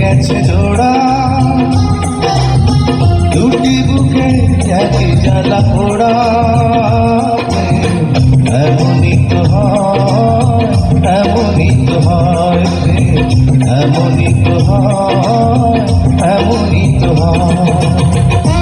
গেছে জোড়া। দুটি বুকে একই জ্বালা পোড়া। এমনই তো হয় এমনই তো হয়। এমনই তো হয় এমনই তো হয়।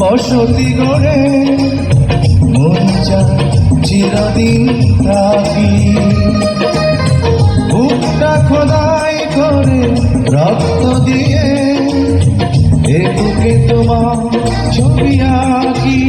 বসতি গড়ে মন চিরদিন থাকি ভুকটা খোদাই করে রক্ত দিয়ে এ তোমার ছবি আঁকি।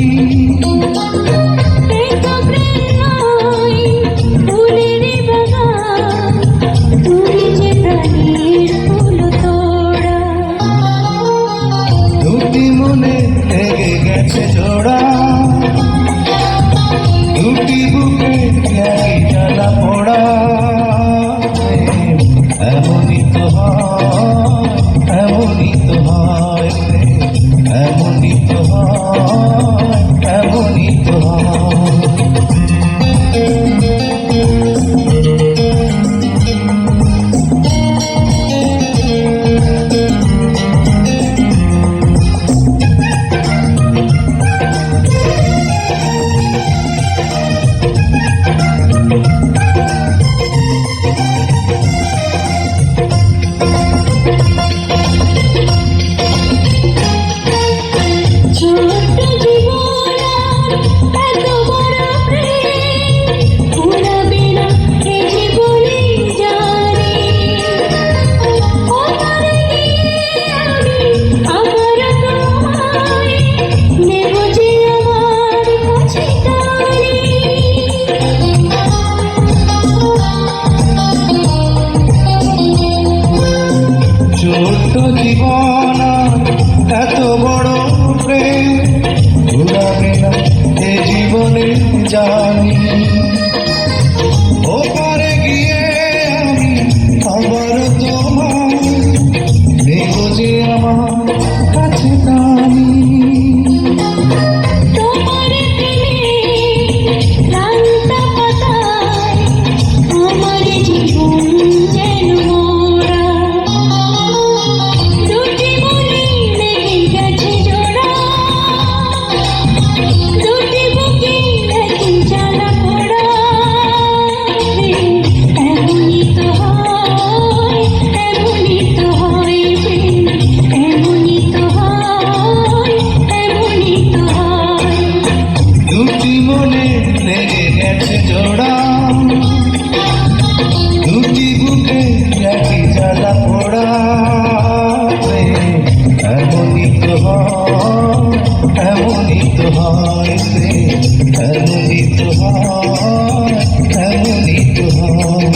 জানি ওপারে গিয়ে আমি আবার তোমার যে আমার প্রেমের জোড়া দুটি বুকে একই জ্বালা পোড়া এমনই তো এমনই তো হয় এমনই তো হয়, এমনই তো হয়।